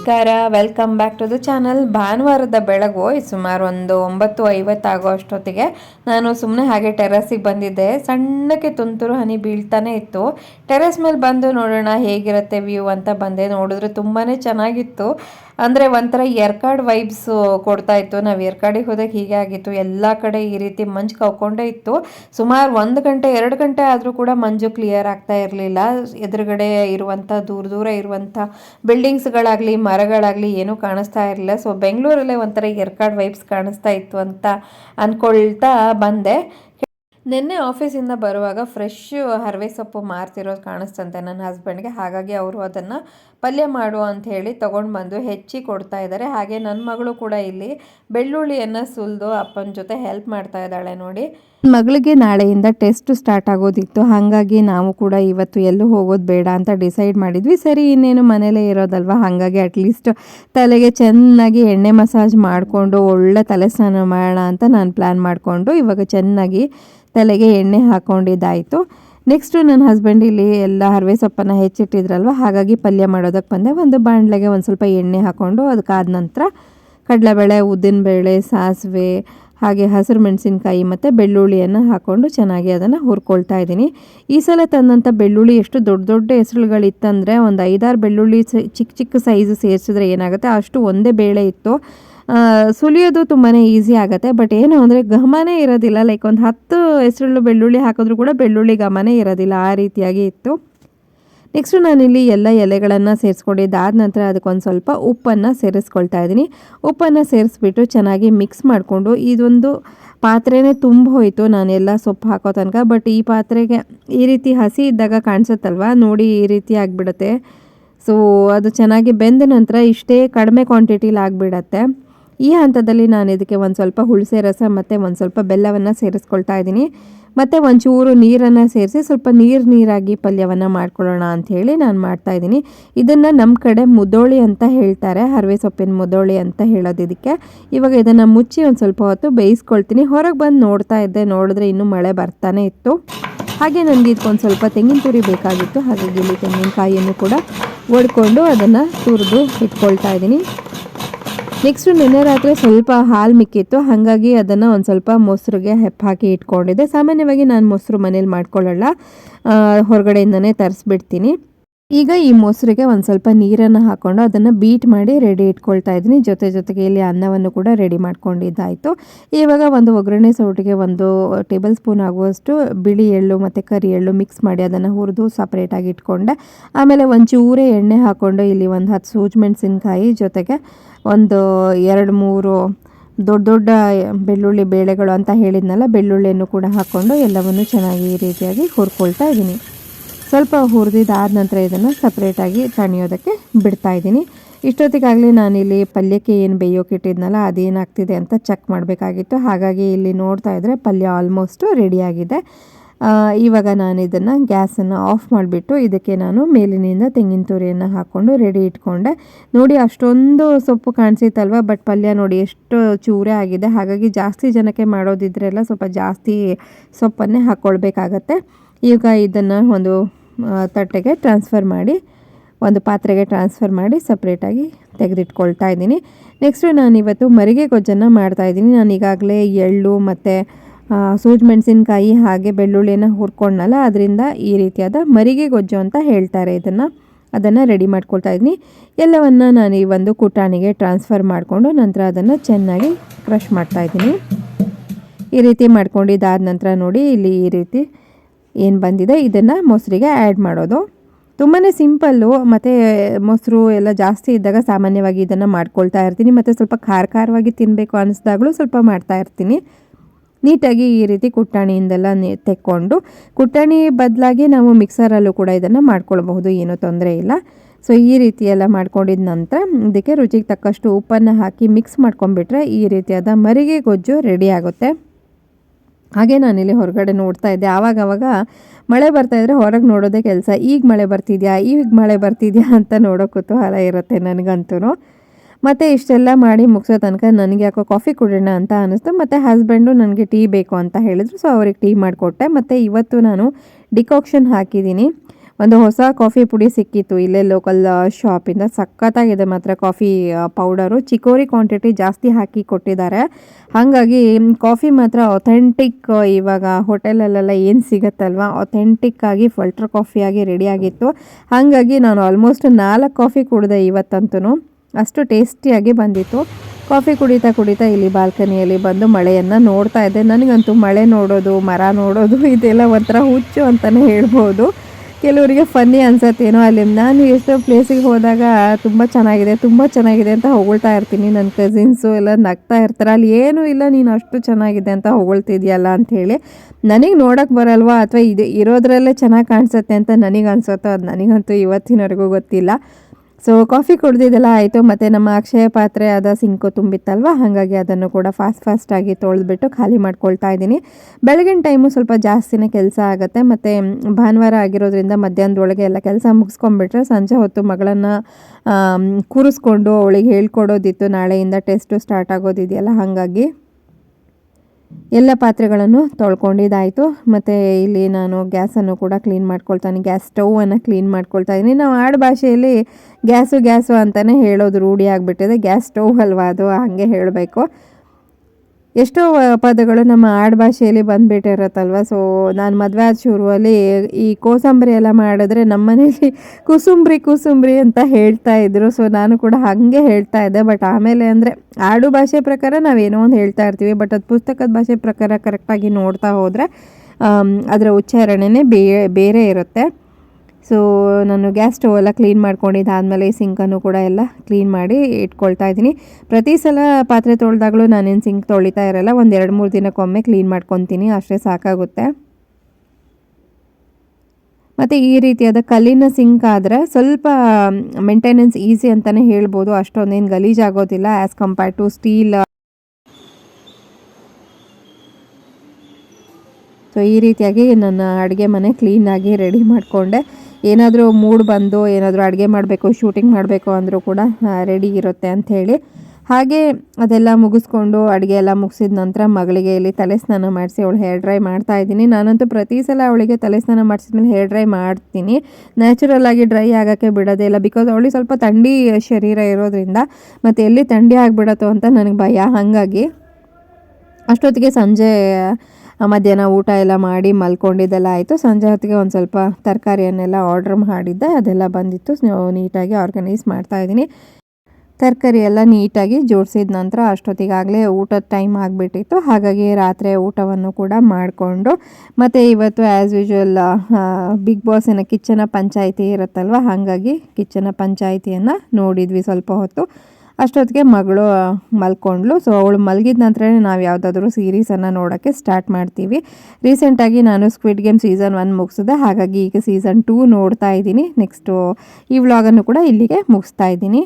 ನಮಸ್ಕಾರ welcome back to the channel ಭಾನುವಾರದ ಬೆಳಗು ಸುಮಾರು ಒಂದು ಒಂಬತ್ತು ಐವತ್ತಾಗೋ ಅಷ್ಟೊತ್ತಿಗೆ ನಾನು ಸುಮ್ಮನೆ ಹಾಗೆ ಟೆರಸಿಗೆ ಬಂದಿದ್ದೆ. ಸಣ್ಣಕ್ಕೆ ತುಂತುರು ಹನಿ ಬೀಳ್ತಾನೆ ಇತ್ತು. ಟೆರೆಸ್ ಮೇಲೆ ಬಂದು ನೋಡೋಣ ಹೇಗಿರುತ್ತೆ ವ್ಯೂ ಅಂತ ಬಂದೆ. ನೋಡಿದ್ರೆ ತುಂಬಾ ಚೆನ್ನಾಗಿತ್ತು. ಅಂದರೆ ಒಂಥರ ಏರ್ಕಾಡ್ ವೈಬ್ಸ್ ಕೊಡ್ತಾ ಇತ್ತು. ನಾವು ಏರ್ಕಾಡಿಗೆ ಹೋದಾಗ ಹೀಗೆ ಆಗಿತ್ತು. ಎಲ್ಲ ಕಡೆ ಈ ರೀತಿ ಮಂಜು ಕವ್ಕೊಂಡೇ ಇತ್ತು. ಸುಮಾರು ಒಂದು ಗಂಟೆ, ಎರಡು ಗಂಟೆ ಆದರೂ ಕೂಡ ಮಂಜು ಕ್ಲಿಯರ್ ಆಗ್ತಾ ಇರಲಿಲ್ಲ. ಎದುರುಗಡೆ ಇರುವಂಥ ದೂರ ದೂರ ಇರುವಂಥ ಬಿಲ್ಡಿಂಗ್ಸ್ಗಳಾಗಲಿ ಮರಗಳಾಗಲಿ ಏನೂ ಕಾಣಿಸ್ತಾ ಇರಲಿಲ್ಲ. ಸೊ ಬೆಂಗಳೂರಲ್ಲೇ ಒಂಥರ ಏರ್ಕಾಡ್ ವೈಬ್ಸ್ ಕಾಣಿಸ್ತಾ ಇತ್ತು ಅಂತ ಅಂದ್ಕೊಳ್ತಾ ಬಂದೆ. ನಿನ್ನೆ ಆಫೀಸಿಂದ ಬರುವಾಗ ಫ್ರೆಶ್ ಹರವೆ ಸೊಪ್ಪು ಮಾರ್ತಿರೋದು ಕಾಣಿಸ್ತಂತೆ ನನ್ನ ಹಸ್ಬೆಂಡ್ಗೆ, ಹಾಗಾಗಿ ಅವರು ಅದನ್ನು ಪಲ್ಯ ಮಾಡು ಅಂತ ಹೇಳಿ ತೊಗೊಂಡು ಬಂದು ಹೆಚ್ಚಿ ಕೊಡ್ತಾ ಇದ್ದಾರೆ. ಹಾಗೆ ನನ್ನ ಮಗಳು ಕೂಡ ಇಲ್ಲಿ ಬೆಳ್ಳುಳ್ಳಿಯನ್ನು ಸುಲಿದು ಅಪ್ಪನ ಜೊತೆ ಹೆಲ್ಪ್ ಮಾಡ್ತಾ ಇದ್ದಾಳೆ ನೋಡಿ. ಮಗಳಿಗೆ ನಾಳೆಯಿಂದ ಟೆಸ್ಟ್ ಸ್ಟಾರ್ಟ್ ಆಗೋದಿತ್ತು. ಹಾಗಾಗಿ ನಾವು ಕೂಡ ಇವತ್ತು ಎಲ್ಲೂ ಹೋಗೋದು ಬೇಡ ಅಂತ ಡಿಸೈಡ್ ಮಾಡಿದ್ವಿ. ಸರಿ, ಇನ್ನೇನು ಮನೇಲೇ ಇರೋದಲ್ವ? ಹಾಗಾಗಿ ಅಟ್ಲೀಸ್ಟ್ ತಲೆಗೆ ಚೆನ್ನಾಗಿ ಎಣ್ಣೆ ಮಸಾಜ್ ಮಾಡಿಕೊಂಡು ಒಳ್ಳೆ ತಲೆ ಸ್ನಾನ ಮಾಡೋಣ ಅಂತ ನಾನು ಪ್ಲ್ಯಾನ್ ಮಾಡಿಕೊಂಡು ಇವಾಗ ಚೆನ್ನಾಗಿ ತಲೆಗೆ ಎಣ್ಣೆ ಹಾಕ್ಕೊಂಡಿದ್ದಾಯಿತು ನೆಕ್ಸ್ಟು ನನ್ನ ಹಸ್ಬೆಂಡ್ ಇಲ್ಲಿ ಎಲ್ಲ ಹರವೆ ಸೊಪ್ಪನ್ನು ಹೆಚ್ಚಿಟ್ಟಿದ್ರಲ್ವ? ಹಾಗಾಗಿ ಪಲ್ಯ ಮಾಡೋದಕ್ಕೆ ಬಂದೆ. ಒಂದು ಬಾಣಲೆಗೆ ಒಂದು ಸ್ವಲ್ಪ ಎಣ್ಣೆ ಹಾಕ್ಕೊಂಡು ಅದಕ್ಕಾದ ನಂತರ ಕಡಲೆಬೇಳೆ, ಉದ್ದಿನಬೇಳೆ, ಸಾಸಿವೆ ಹಾಗೆ ಹಸಿರು ಮೆಣಸಿನಕಾಯಿ ಮತ್ತು ಬೆಳ್ಳುಳ್ಳಿಯನ್ನು ಹಾಕ್ಕೊಂಡು ಚೆನ್ನಾಗಿ ಅದನ್ನು ಹುರ್ಕೊಳ್ತಾ ಇದ್ದೀನಿ. ಈ ಸಲ ತಂದಂಥ ಬೆಳ್ಳುಳ್ಳಿ ಎಷ್ಟು ದೊಡ್ಡ ದೊಡ್ಡ ಹೆಸರುಗಳಿತ್ತಂದರೆ ಒಂದು ಐದಾರು ಬೆಳ್ಳುಳ್ಳಿ ಚಿಕ್ಕ ಚಿಕ್ಕ ಸೈಜು ಸೇರಿಸಿದ್ರೆ ಏನಾಗುತ್ತೆ? ಅಷ್ಟು ಒಂದೇ ಬೇಳೆ ಇತ್ತು. ಸುಲಿಯೋದು ತುಂಬಾ ಈಸಿ ಆಗುತ್ತೆ. ಬಟ್ ಏನು ಅಂದರೆ ಘಮನೇ ಇರೋದಿಲ್ಲ. ಲೈಕ್ ಒಂದು ಹತ್ತು ಹೆಸರುಳ್ಳು ಬೆಳ್ಳುಳ್ಳಿ ಹಾಕಿದ್ರು ಕೂಡ ಬೆಳ್ಳುಳ್ಳಿ ಘಮನೇ ಇರೋದಿಲ್ಲ. ಆ ರೀತಿಯಾಗಿ ಇತ್ತು. ನೆಕ್ಸ್ಟು ನಾನಿಲ್ಲಿ ಎಲ್ಲ ಎಲೆಗಳನ್ನು ಸೇರಿಸ್ಕೊಂಡಿದ್ದಾದ ನಂತರ ಅದಕ್ಕೊಂದು ಸ್ವಲ್ಪ ಉಪ್ಪನ್ನು ಸೇರಿಸ್ಕೊಳ್ತಾ ಇದ್ದೀನಿ. ಉಪ್ಪನ್ನು ಸೇರಿಸ್ಬಿಟ್ಟು ಚೆನ್ನಾಗಿ ಮಿಕ್ಸ್ ಮಾಡಿಕೊಂಡು ಇದೊಂದು ಪಾತ್ರೆನೇ ತುಂಬ ಹೋಯಿತು ನಾನೆಲ್ಲ ಸೊಪ್ಪು ಹಾಕೋ ತನಕ, ಬಟ್ ಈ ಪಾತ್ರೆಗೆ ಈ ರೀತಿ ಹಸಿ ಇದ್ದಾಗ ಕಾಣಿಸುತ್ತಲ್ವ? ನೋಡಿ ಈ ರೀತಿ ಆಗಿಬಿಡುತ್ತೆ. ಸೊ ಅದು ಚೆನ್ನಾಗಿ ಬೆಂದ ನಂತರ ಇಷ್ಟೇ ಕಡಿಮೆ ಕ್ವಾಂಟಿಟಿಲಿ ಆಗಿಬಿಡತ್ತೆ. ಈ ಹಂತದಲ್ಲಿ ನಾನು ಇದಕ್ಕೆ ಒಂದು ಸ್ವಲ್ಪ ಹುಳಸೆ ರಸ ಮತ್ತು ಒಂದು ಸ್ವಲ್ಪ ಬೆಲ್ಲವನ್ನು ಸೇರಿಸ್ಕೊಳ್ತಾ ಇದ್ದೀನಿ. ಮತ್ತು ಒಂಚೂರು ನೀರನ್ನು ಸೇರಿಸಿ ಸ್ವಲ್ಪ ನೀರು ನೀರಾಗಿ ಪಲ್ಯವನ್ನು ಮಾಡ್ಕೊಳ್ಳೋಣ ಅಂಥೇಳಿ ನಾನು ಮಾಡ್ತಾ ಇದ್ದೀನಿ. ಇದನ್ನು ನಮ್ಮ ಕಡೆ ಮುದೋಳಿ ಅಂತ ಹೇಳ್ತಾರೆ, ಹರವೆ ಸೊಪ್ಪಿನ ಮುದೋಳಿ ಅಂತ ಹೇಳೋದು ಇದಕ್ಕೆ. ಇವಾಗ ಇದನ್ನು ಮುಚ್ಚಿ ಒಂದು ಸ್ವಲ್ಪ ಹೊತ್ತು ಬೇಯಿಸ್ಕೊಳ್ತೀನಿ. ಹೊರಗೆ ಬಂದು ನೋಡ್ತಾ ಇದ್ದೆ, ನೋಡಿದ್ರೆ ಇನ್ನೂ ಮಳೆ ಬರ್ತಾನೆ ಇತ್ತು. ಹಾಗೆ ನನಗೆ ಇದಕ್ಕೊಂದು ಸ್ವಲ್ಪ ತೆಂಗಿನ ತುರಿ ಬೇಕಾಗಿತ್ತು ಹಾಗಾಗಿ ಇಲ್ಲಿ ತೆಂಗಿನಕಾಯಿಯನ್ನು ಕೂಡ ಒಡ್ಕೊಂಡು ಅದನ್ನು ತುರಿದು ಇಟ್ಕೊಳ್ತಾ ಇದ್ದೀನಿ. ನೆಕ್ಸ್ಟು ನಿನ್ನೆ ರಾತ್ರಿ ಸ್ವಲ್ಪ ಹಾಲು ಮಿಕ್ಕಿತ್ತು. ಹಾಗಾಗಿ ಅದನ್ನು ಒಂದು ಸ್ವಲ್ಪ ಮೊಸರಿಗೆ ಹೆಪ್ಪ ಹಾಕಿ ಇಟ್ಕೊಂಡಿದ್ದೆ. ಸಾಮಾನ್ಯವಾಗಿ ನಾನು ಮೊಸರು ಮನೇಲಿ ಮಾಡ್ಕೊಳ್ಳಲ್ಲ. ಹೊರಗಡೆಯಿಂದನೇ ತರಿಸ್ಬಿಡ್ತೀನಿ. ಈಗ ಈ ಮೊಸರಿಗೆ ಒಂದು ಸ್ವಲ್ಪ ನೀರನ್ನು ಹಾಕ್ಕೊಂಡು ಅದನ್ನು ಬೀಟ್ ಮಾಡಿ ರೆಡಿ ಇಟ್ಕೊಳ್ತಾ ಇದ್ದೀನಿ. ಜೊತೆ ಜೊತೆಗೆ ಇಲ್ಲಿ ಅನ್ನವನ್ನು ಕೂಡ ರೆಡಿ ಮಾಡ್ಕೊಂಡಿದ್ದಾಯಿತು. ಇವಾಗ ಒಂದು ಒಗ್ಗರಣೆ ಸೌಟಿಗೆ ಒಂದು ಟೇಬಲ್ ಸ್ಪೂನ್ ಆಗುವಷ್ಟು ಬಿಳಿ ಎಳ್ಳು ಮತ್ತು ಕರಿ ಎಳ್ಳು ಮಿಕ್ಸ್ ಮಾಡಿ ಅದನ್ನು ಹುರಿದು ಸಪ್ರೇಟಾಗಿ ಇಟ್ಕೊಂಡೆ. ಆಮೇಲೆ ಒಂದು ಒಂಚೂರೇ ಎಣ್ಣೆ ಹಾಕ್ಕೊಂಡು ಇಲ್ಲಿ ಒಂದು ಹತ್ತು ಸೂಜ್ ಮೆಣಸಿನ್ಕಾಯಿ ಜೊತೆಗೆ ಒಂದು ಎರಡು ಮೂರು ದೊಡ್ಡ ದೊಡ್ಡ ಬೆಳ್ಳುಳ್ಳಿ ಬೇಳೆಗಳು ಅಂತ ಹೇಳಿದ್ನಲ್ಲ, ಬೆಳ್ಳುಳ್ಳಿಯನ್ನು ಕೂಡ ಹಾಕ್ಕೊಂಡು ಎಲ್ಲವನ್ನು ಚೆನ್ನಾಗಿ ಈ ರೀತಿಯಾಗಿ ಹುರ್ಕೊಳ್ತಾ ಇದ್ದೀನಿ. ಸ್ವಲ್ಪ ಹುರಿದಿದ್ದಾದ ನಂತರ ಇದನ್ನು ಸಪ್ರೇಟಾಗಿ ತಣಿಯೋದಕ್ಕೆ ಬಿಡ್ತಾ ಇದ್ದೀನಿ. ಇಷ್ಟೊತ್ತಿಗಾಗಲೇ ನಾನಿಲ್ಲಿ ಪಲ್ಯಕ್ಕೆ ಏನು ಬೇಯೋಕೆ ಇಟ್ಟಿದ್ನಲ್ಲ ಅದೇನಾಗ್ತಿದೆ ಅಂತ ಚೆಕ್ ಮಾಡಬೇಕಾಗಿತ್ತು. ಹಾಗಾಗಿ ಇಲ್ಲಿ ನೋಡ್ತಾ ಇದ್ದರೆ ಪಲ್ಯ ಆಲ್ಮೋಸ್ಟು ರೆಡಿಯಾಗಿದೆ ಇವಾಗ ನಾನು ಇದನ್ನು ಗ್ಯಾಸನ್ನು ಆಫ್ ಮಾಡಿಬಿಟ್ಟು ಇದಕ್ಕೆ ನಾನು ಮೇಲಿನಿಂದ ತೆಂಗಿನ ತುರಿಯನ್ನು ಹಾಕ್ಕೊಂಡು ರೆಡಿ ಇಟ್ಕೊಂಡೆ. ನೋಡಿ ಅಷ್ಟೊಂದು ಸೊಪ್ಪು ಕಾಣಿಸಿತ್ತಲ್ವ ಬಟ್ ಪಲ್ಯ ನೋಡಿ ಎಷ್ಟು ಚೂರೇ ಆಗಿದೆ. ಹಾಗಾಗಿ ಜಾಸ್ತಿ ಜನಕ್ಕೆ ಮಾಡೋದಿದ್ರೆಲ್ಲ ಸ್ವಲ್ಪ ಜಾಸ್ತಿ ಸೊಪ್ಪನ್ನೇ ಹಾಕ್ಕೊಳ್ಬೇಕಾಗತ್ತೆ ಈಗ ಇದನ್ನು ಒಂದು ತಟ್ಟೆಗೆ ಟ್ರಾನ್ಸ್ಫರ್ ಮಾಡಿ, ಒಂದು ಪಾತ್ರೆಗೆ ಟ್ರಾನ್ಸ್ಫರ್ ಮಾಡಿ ಸಪ್ರೇಟಾಗಿ ತೆಗೆದಿಟ್ಕೊಳ್ತಾ ಇದ್ದೀನಿ. ನೆಕ್ಸ್ಟು ನಾನಿವತ್ತು ಮರಿಗೆ ಗೊಜ್ಜನ್ನು ಮಾಡ್ತಾಯಿದ್ದೀನಿ ನಾನು ಈಗಾಗಲೇ ಎಳ್ಳು ಮತ್ತು ಸೂಜ್ ಮೆಣಸಿನ್ಕಾಯಿ ಹಾಗೆ ಬೆಳ್ಳುಳ್ಳಿಯನ್ನು ಹುರ್ಕೊಂಡಲ್ಲ ಅದರಿಂದ ಈ ರೀತಿಯಾದ ಮರಿಗೆ ಗೊಜ್ಜು ಅಂತ ಹೇಳ್ತಾರೆ. ಇದನ್ನು ಅದನ್ನು ರೆಡಿ ಮಾಡ್ಕೊಳ್ತಾ ಇದ್ದೀನಿ. ಎಲ್ಲವನ್ನು ನಾನು ಈ ಒಂದು ಕುಟಾಣಿಗೆ ಟ್ರಾನ್ಸ್ಫರ್ ಮಾಡಿಕೊಂಡು ನಂತರ ಅದನ್ನು ಚೆನ್ನಾಗಿ ಕ್ರಷ್ ಮಾಡ್ತಾಯಿದ್ದೀನಿ ಈ ರೀತಿ ಮಾಡ್ಕೊಂಡಿದ್ದಾದ ನಂತರ ನೋಡಿ, ಇಲ್ಲಿ ಈ ರೀತಿ ಏನು ಬಂದಿದೆ, ಇದನ್ನು ಮೊಸರಿಗೆ ಆ್ಯಡ್ ಮಾಡೋದು. ತುಂಬಾ ಸಿಂಪಲ್ಲು ಮತ್ತು ಮೊಸರು ಎಲ್ಲ ಜಾಸ್ತಿ ಇದ್ದಾಗ ಸಾಮಾನ್ಯವಾಗಿ ಇದನ್ನು ಮಾಡ್ಕೊಳ್ತಾ ಇರ್ತೀನಿ. ಮತ್ತು ಸ್ವಲ್ಪ ಖಾರ ಖಾರವಾಗಿ ತಿನ್ನಬೇಕು ಅನ್ನಿಸ್ದಾಗಲೂ ಸ್ವಲ್ಪ ಮಾಡ್ತಾ ಇರ್ತೀನಿ. ನೀಟಾಗಿ ಈ ರೀತಿ ಕುಟ್ಟಾಣಿಯಿಂದೆಲ್ಲ ತೆಕ್ಕೊಂಡು, ಕುಟ್ಟಾಣಿ ಬದಲಾಗಿ ನಾವು ಮಿಕ್ಸರಲ್ಲೂ ಕೂಡ ಇದನ್ನು ಮಾಡ್ಕೊಳ್ಬಹುದು, ಏನೂ ತೊಂದರೆ ಇಲ್ಲ. ಸೊ ಈ ರೀತಿ ಎಲ್ಲ ಮಾಡ್ಕೊಂಡಿದ ನಂತರ ಇದಕ್ಕೆ ರುಚಿಗೆ ತಕ್ಕಷ್ಟು ಉಪ್ಪನ್ನು ಹಾಕಿ ಮಿಕ್ಸ್ ಮಾಡ್ಕೊಂಡ್ಬಿಟ್ರೆ ಈ ರೀತಿಯಾದ ಮರಿಗೆ ಗೊಜ್ಜು ರೆಡಿ ಆಗುತ್ತೆ. ಹಾಗೆ ನಾನಿಲ್ಲಿ ಹೊರಗಡೆ ನೋಡ್ತಾ ಇದ್ದೆ. ಆವಾಗವಾಗ ಮಳೆ ಬರ್ತಾ ಇದ್ರೆ ಹೊರಗೆ ನೋಡೋದೇ ಕೆಲಸ. ಈಗ ಮಳೆ ಬರ್ತಿದ್ಯಾ? ಈಗ ಮಳೆ ಬರ್ತಿದ್ಯಾ ಅಂತ ನೋಡೋ ಕುತೂಹಲ ಇರುತ್ತೆ ನನಗಂತೂ ಮತ್ತು ಇಷ್ಟೆಲ್ಲ ಮಾಡಿ ಮುಗಿಸೋ ತನಕ ನನಗೆ ಯಾಕೋ ಕಾಫಿ ಕುಡಿಯೋಣ ಅಂತ ಅನ್ನಿಸ್ತು ಮತ್ತು ಹಸ್ಬೆಂಡು ನನಗೆ ಟೀ ಬೇಕು ಅಂತ ಹೇಳಿದ್ರು. ಸೊ ಅವ್ರಿಗೆ ಟೀ ಮಾಡಿಕೊಟ್ಟೆ. ಮತ್ತು ಇವತ್ತು ನಾನು ಡಿಕಾಕ್ಷನ್ ಹಾಕಿದ್ದೀನಿ. ಒಂದು ಹೊಸ ಕಾಫಿ ಪುಡಿ ಸಿಕ್ಕಿತ್ತು. ಇಲ್ಲೇ ಲೋಕಲ್ ಶಾಪಿಂದ ಸಖತ್ತಾಗಿದೆ ಮಾತ್ರ ಕಾಫಿ ಪೌಡರು ಚಿಕೋರಿ ಕ್ವಾಂಟಿಟಿ ಜಾಸ್ತಿ ಹಾಕಿ ಕೊಟ್ಟಿದ್ದಾರೆ. ಹಾಗಾಗಿ ಕಾಫಿ ಮಾತ್ರ ಅಥೆಂಟಿಕ್ ಇವಾಗ ಹೋಟೆಲಲ್ಲೆಲ್ಲ ಏನು ಸಿಗುತ್ತಲ್ವಾ? ಅಥೆಂಟಿಕ್ ಆಗಿ ಫಿಲ್ಟರ್ ಕಾಫಿಯಾಗಿ ರೆಡಿ ಆಗಿತ್ತು. ಹಾಗಾಗಿ ನಾನು ಆಲ್ಮೋಸ್ಟ್ ನಾಲ್ಕು ಕಾಫಿ ಕುಡಿದೆ ಇವತ್ತಂತೂ ಅಷ್ಟು ಟೇಸ್ಟಿಯಾಗಿ ಬಂದಿತ್ತು. ಕಾಫಿ ಕುಡಿತಾ ಕುಡಿತಾ ಇಲ್ಲಿ ಬಾಲ್ಕನಿಯಲ್ಲಿ ಬಂದು ಮಳೆಯನ್ನು ನೋಡ್ತಾ ಇದ್ದೆ. ನನಗಂತೂ ಮಳೆ ನೋಡೋದು, ಮರ ನೋಡೋದು, ಇದೆಲ್ಲ ಒಂಥರ ಹುಚ್ಚು ಅಂತಲೇ ಹೇಳ್ಬೋದು. ಕೆಲವರಿಗೆ ಫನ್ನಿ ಅನ್ಸತ್ತೇನೋ ಅಲ್ಲಿ. ನಾನು ಎಷ್ಟೋ ಪ್ಲೇಸಿಗೆ ಹೋದಾಗ ತುಂಬ ಚೆನ್ನಾಗಿದೆ ತುಂಬ ಚೆನ್ನಾಗಿದೆ ಅಂತ ಹೊಗಳ್ತಾ ಇರ್ತೀನಿ. ನನ್ನ ಕಸಿನ್ಸು ಎಲ್ಲ ನಗ್ತಾ ಇರ್ತಾರೆ. ಅಲ್ಲಿ ಏನೂ ಇಲ್ಲ, ನೀನು ಅಷ್ಟು ಚೆನ್ನಾಗಿದೆ ಅಂತ ಹೊಗಳ್ತಿದ್ಯಲ್ಲ ಅಂಥೇಳಿ ನನಗೆ ನೋಡೋಕ್ಕೆ ಬರಲ್ವಾ? ಅಥವಾ ಇದು ಇರೋದ್ರಲ್ಲೇ ಚೆನ್ನಾಗಿ ಕಾಣಿಸುತ್ತೆ ಅಂತ ನನಗೆ ಅನ್ಸುತ್ತೋ? ಅದು ನನಗಂತೂ ಇವತ್ತಿನವರೆಗೂ ಗೊತ್ತಿಲ್ಲ. ಸೊ ಕಾಫಿ ಕುಡ್ದಿದ್ದೆಲ್ಲ ಆಯಿತು, ಮತ್ತು ನಮ್ಮ ಅಕ್ಷಯ ಪಾತ್ರೆ ಅದ ಸಿಂಕು ತುಂಬಿತ್ತಲ್ವ? ಹಾಗಾಗಿ ಅದನ್ನು ಕೂಡ ಫಾಸ್ಟ್ ಫಾಸ್ಟಾಗಿ ತೊಳೆದ್ಬಿಟ್ಟು ಖಾಲಿ ಮಾಡ್ಕೊಳ್ತಾ ಇದ್ದೀನಿ. ಬೆಳಗಿನ ಟೈಮು ಸ್ವಲ್ಪ ಜಾಸ್ತಿನೇ ಕೆಲಸ ಆಗುತ್ತೆ. ಮತ್ತು ಭಾನುವಾರ ಆಗಿರೋದ್ರಿಂದ ಮಧ್ಯಾಹ್ನದೊಳಗೆ ಎಲ್ಲ ಕೆಲಸ ಮುಗಿಸ್ಕೊಂಡ್ಬಿಟ್ರೆ ಸಂಜೆ ಹೊತ್ತು ಮಗಳನ್ನು ಕೂರಿಸ್ಕೊಂಡು, ಅವಳಿಗೆ ಹೇಳ್ಕೊಡೋದಿತ್ತು. ನಾಳೆಯಿಂದ ಟೆಸ್ಟು ಸ್ಟಾರ್ಟ್ ಆಗೋದಿದೆಯಲ್ಲ, ಹಾಗಾಗಿ. ಎಲ್ಲ ಪಾತ್ರೆಗಳನ್ನು ತೊಳ್ಕೊಂಡಿದ್ದಾಯಿತು. ಮತ್ತು ಇಲ್ಲಿ ನಾನು ಗ್ಯಾಸನ್ನು ಕೂಡ ಕ್ಲೀನ್ ಮಾಡ್ಕೊಳ್ತಾನೆ. ಗ್ಯಾಸ್ ಸ್ಟೌವನ್ನು ಕ್ಲೀನ್ ಮಾಡ್ಕೊಳ್ತಾ ಇದ್ದೀನಿ. ನಾವು ಆಡು ಭಾಷೆಯಲ್ಲಿ ಗ್ಯಾಸು ಗ್ಯಾಸು ಅಂತಲೇ ಹೇಳೋದು ರೂಢಿ ಆಗಿಬಿಟ್ಟಿದೆ. ಗ್ಯಾಸ್ ಸ್ಟೌವ್ ಅಲ್ವಾ ಅದು? ಹಾಗೆ ಹೇಳಬೇಕು. ಎಷ್ಟೋ ಪದಗಳು ನಮ್ಮ ಆಡುಭಾಷೆಯಲ್ಲಿ ಬಂದುಬಿಟ್ಟಿರುತ್ತಲ್ವ ಸೊ ನಾನು ಮದುವೆ ಆದ ಶುರುವಲ್ಲಿ ಈ ಕೋಸಂಬರಿ ಎಲ್ಲ ಮಾಡಿದ್ರೆ ನಮ್ಮನೇಲಿ ಕುಸುಂಬ್ರಿ ಕುಸುಂಬ್ರಿ ಅಂತ ಹೇಳ್ತಾ ಇದ್ರು. ಸೊ ನಾನು ಕೂಡ ಹಾಗೆ ಹೇಳ್ತಾ ಇದ್ದೆ. ಬಟ್ ಆಮೇಲೆ ಅಂದರೆ ಆಡು ಭಾಷೆ ಪ್ರಕಾರ ನಾವೇನೋ ಒಂದು ಹೇಳ್ತಾ ಇರ್ತೀವಿ. ಬಟ್ ಅದು ಪುಸ್ತಕದ ಭಾಷೆ ಪ್ರಕಾರ ಕರೆಕ್ಟಾಗಿ ನೋಡ್ತಾ ಹೋದರೆ ಅದರ ಉಚ್ಚಾರಣೆನೇ ಬೇರೆ ಇರುತ್ತೆ. ಸೊ ನಾನು ಗ್ಯಾಸ್ ಸ್ಟವ್ ಎಲ್ಲ ಕ್ಲೀನ್ ಮಾಡ್ಕೊಂಡಿದ್ದಾದಮೇಲೆ ಸಿಂಕನ್ನು ಕೂಡ ಎಲ್ಲ ಕ್ಲೀನ್ ಮಾಡಿ ಇಟ್ಕೊಳ್ತಾ ಇದ್ದೀನಿ. ಪ್ರತಿ ಸಲ ಪಾತ್ರೆ ತೊಳೆದಾಗಲೂ ನಾನೇನು ಸಿಂಕ್ ತೊಳಿತಾ ಇರಲ್ಲ, ಒಂದು ಎರಡು ಮೂರು ದಿನಕ್ಕೊಮ್ಮೆ ಕ್ಲೀನ್ ಮಾಡ್ಕೊತೀನಿ, ಅಷ್ಟೇ ಸಾಕಾಗುತ್ತೆ. ಮತ್ತು ಈ ರೀತಿಯಾದ ಕಲ್ಲಿನ ಸಿಂಕ್ ಆದರೆ ಸ್ವಲ್ಪ ಮೇಂಟೆನೆನ್ಸ್ ಈಸಿ ಅಂತಲೇ ಹೇಳ್ಬೋದು, ಅಷ್ಟೊಂದೇನು ಗಲೀಜಾಗೋದಿಲ್ಲ as compare to steel so ಈ ರೀತಿಯಾಗಿ ನನ್ನ ಅಡುಗೆ ಮನೆ ಕ್ಲೀನಾಗಿ ರೆಡಿ ಮಾಡಿಕೊಂಡೆ. ಏನಾದರೂ ಮೂಡ್ ಬಂದು ಏನಾದರೂ ಅಡುಗೆ ಮಾಡಬೇಕು ಶೂಟಿಂಗ್ ಮಾಡಬೇಕು ಅಂದರೂ ಕೂಡ ರೆಡಿ ಇರುತ್ತೆ ಅಂಥೇಳಿ ಹಾಗೆ ಅದೆಲ್ಲ ಮುಗಿಸ್ಕೊಂಡು ಅಡುಗೆ ಎಲ್ಲ ಮುಗಿಸಿದ ನಂತರ ಮಗಳಿಗೆ ಇಲ್ಲಿ ತಲೆ ಸ್ನಾನ ಮಾಡಿಸಿ ಅವಳು ಹೇರ್ ಡ್ರೈ ಮಾಡ್ತಾ ಇದ್ದೀನಿ. ನಾನಂತೂ ಪ್ರತಿ ಸಲ ಅವಳಿಗೆ ತಲೆ ಸ್ನಾನ ಮಾಡಿಸಿದ್ಮೇಲೆ ಹೇರ್ ಡ್ರೈ ಮಾಡ್ತೀನಿ. ನ್ಯಾಚುರಲ್ ಆಗಿ ಡ್ರೈ ಆಗೋಕ್ಕೆ ಬಿಡೋದೇ ಇಲ್ಲ ಬಿಕಾಸ್ ಅವಳಿಗೆ ಸ್ವಲ್ಪ ಥಂಡಿ ಶರೀರ ಇರೋದ್ರಿಂದ ಮತ್ತು ಎಲ್ಲಿ ಥಂಡಿ ಆಗಿಬಿಡತ್ತೋ ಅಂತ ನನಗೆ ಭಯ. ಹಾಗಾಗಿ ಅಷ್ಟೊತ್ತಿಗೆ ಸಂಜೆ ಮಧ್ಯಾಹ್ನ ಊಟ ಎಲ್ಲ ಮಾಡಿ ಮಲ್ಕೊಂಡಿದ್ದೆಲ್ಲ ಆಯಿತು. ಸಂಜೆ ಹೊತ್ತಿಗೆ ಒಂದು ಸ್ವಲ್ಪ ತರಕಾರಿಯನ್ನೆಲ್ಲ ಆರ್ಡ್ರ್ ಮಾಡಿದ್ದೆ. ಅದೆಲ್ಲ ಬಂದಿತ್ತು. ನೀಟಾಗಿ ಆರ್ಗನೈಸ್ ಮಾಡ್ತಾ ಇದ್ದೀನಿ. ತರಕಾರಿ ಎಲ್ಲ ನೀಟಾಗಿ ಜೋಡಿಸಿದ ನಂತರ ಅಷ್ಟೊತ್ತಿಗಾಗಲೇ ಊಟದ ಟೈಮ್ ಆಗಿಬಿಟ್ಟಿತ್ತು. ಹಾಗಾಗಿ ರಾತ್ರಿ ಊಟವನ್ನು ಕೂಡ ಮಾಡಿಕೊಂಡು, ಮತ್ತು ಇವತ್ತು ಆ್ಯಸ್ ಯೂಶ್ವಲ್ ಬಿಗ್ ಬಾಸಿನ ಕಿಚನ ಪಂಚಾಯಿತಿ ಇರುತ್ತಲ್ವ, ಹಾಗಾಗಿ ಕಿಚನ ಪಂಚಾಯಿತಿಯನ್ನು ನೋಡಿದ್ವಿ ಸ್ವಲ್ಪ ಹೊತ್ತು. ಅಷ್ಟೊತ್ತಿಗೆ ಮಗಳು ಮಲ್ಕೊಂಡ್ಲು ಸೊ ಅವಳು ಮಲಗಿದ ನಂತರನೇ ನಾವು ಯಾವುದಾದ್ರೂ ಸೀರೀಸನ್ನು ನೋಡೋಕ್ಕೆ ಸ್ಟಾರ್ಟ್ ಮಾಡ್ತೀವಿ. ರೀಸೆಂಟಾಗಿ ನಾನು ಸ್ಕ್ವಿಡ್ ಗೇಮ್ ಸೀಸನ್ ಒನ್ ಮುಗಿಸಿದೆ. ಹಾಗಾಗಿ ಈಗ ಸೀಸನ್ ಟೂ ನೋಡ್ತಾ ಇದ್ದೀನಿ. ನೆಕ್ಸ್ಟು ಈ ವ್ಲಾಗನ್ನು ಕೂಡ ಇಲ್ಲಿಗೆ ಮುಗಿಸ್ತಾ ಇದ್ದೀನಿ.